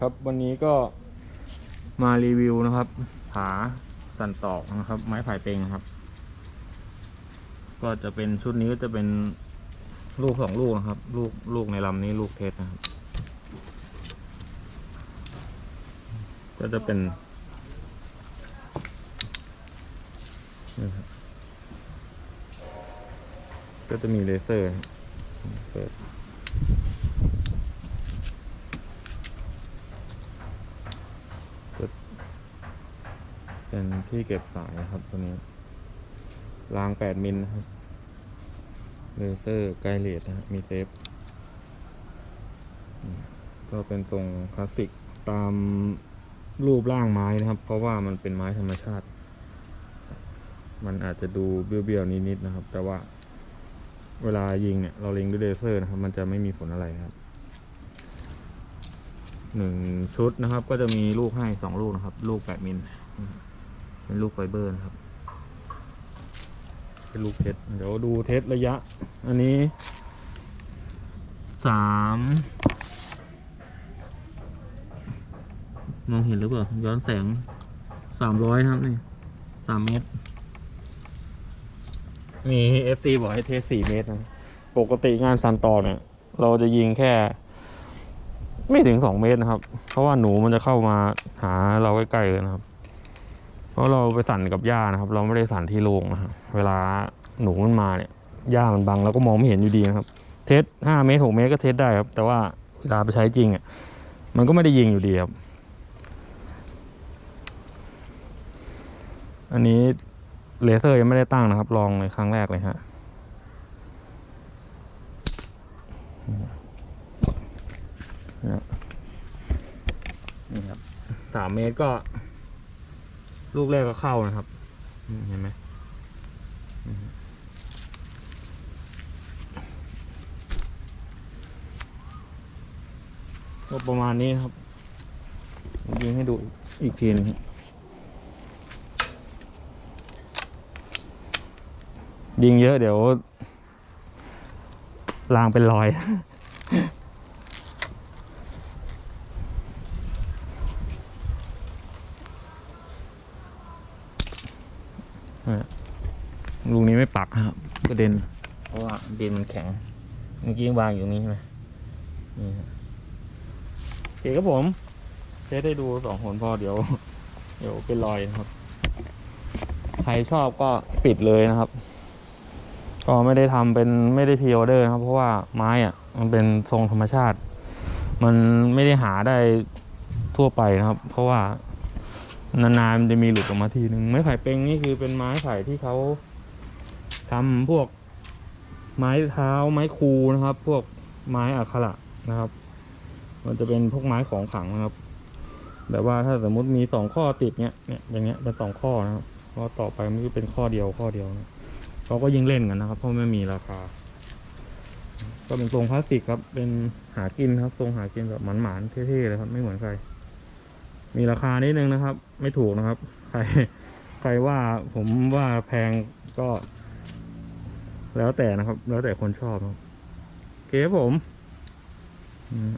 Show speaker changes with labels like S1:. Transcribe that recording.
S1: ครับวันนี้ก็มารีวิวนะครับ ผาสันตอกนะครับ ไม้ไผ่เต็งครับ ก็จะเป็นชุดนี้ก็จะเป็นลูกสองลูกนะครับ ลูกลูกในลำนี้ลูกเทสนะครับ ก็จะเป็นนี่ครับก็จะมีเลเซอร์เปิด เป็นที่เก็บสายนะครับตัวนี้ ราง 8 มิลนะครับเลเซอร์ไกเลสนะฮะมีเซฟ ก็เป็นทรงคลาสสิกตามรูปร่างไม้นะครับ เพราะว่ามันเป็นไม้ธรรมชาติ มันอาจจะดูเบี้ยวๆนิดๆนะครับ แต่ว่าเวลายิงเนี่ยเราเล็งด้วยเลเซอร์นะครับ มันจะไม่มีผลอะไรครับหนึ่งชุดนะครับ ก็จะมีลูกให้สองลูกนะครับ ลูก8มิล เป็นลูกไฟเบอร์นะครับ เป็นลูกเทสเดี๋ยวดูเทสระยะ อันนี้สามมองเห็นหรือเปล่า ย้อนแสงสามร้อยครับนี่สามเมตร มีเอฟซีบอกให้เทสสี่เมตรนะ ปกติงานซันตอเนี่ย เราจะยิงแค่ ไม่ถึงสองเมตรนะครับ เพราะว่าหนูมันจะเข้ามาหาเราใกล้ๆเลยนะครับ ราะเราไปสั่นกับหญ้านะครับ เราไม่ได้สั่นที่โล่งนะครับเวลาหนูมันมาเนี่ยหญ้ามันบังเราก็มองไม่เห็นอยู่ดีนะครับ เทสห้าเมตรหกเมตรก็เทสได้ครับ แต่ว่าเวลาไปใช้จริงอะมันก็ไม่ได้ยิงอยู่ดีครับ อันนี้เลเซอร์ยังไม่ได้ตั้งนะครับ ลองในครั้งแรกเลยฮะนี่ครับสามเมตรก็ ลูกแรกก็เข้านะครับเห็นไหมก็ประมาณนี้ครับยิงให้ดูอีกทีนึงยิงเยอะเดี๋ยวรางเป็นรอย ลูกนี้ไม่ปักนะครับกระเด็น เพราะว่าดินมันแข็ง เมื่อกี้วางอยู่นี้ใช่ไหมนี่ฮะโอเคครับผมเทสได้ดูสองหนพอเดี๋ยว เดี๋ยวเป็นรอยนะครับ ใครชอบก็ปิดเลยนะครับ ก็ไม่ได้ทำเป็นไม่ได้พรีออเดอร์นะครับ เพราะว่าไม้อะมันเป็นทรงธรรมชาติ มันไม่ได้หาได้ทั่วไปนะครับ เพราะว่า นานๆมันจะมีหลุดออกมาทีหนึ่งไม้ไผ่เป็งนี่คือเป็นไม้ไผ่ที่เขาทำพวกไม้เท้าไม้คูนะครับ พวกไม้อัคระนะครับ มันจะเป็นพวกไม้ของขังนะครับ แบบว่าถ้าสมมุติมีสองข้อติดเนี้ยเนี่ยอย่างเงี้ยเป็นสองข้อนะครับเพราะต่อไปมันก็เป็นข้อเดียวข้อเดียวนะเขาก็ยิ่งเล่นกันนะครับ เพราะไม่มีราคา ก็เป็นทรงพลาสติกครับ เป็นหากินครับทรงหากินแบบหมานๆเท่ๆเลยครับ ไม่เหมือนใคร มีราคานิดนึงนะครับ ไม่ถูกนะครับ ใครใครว่าผมว่าแพงก็ แล้วแต่นะครับ แล้วแต่คนชอบครับโอเคครับผมอืม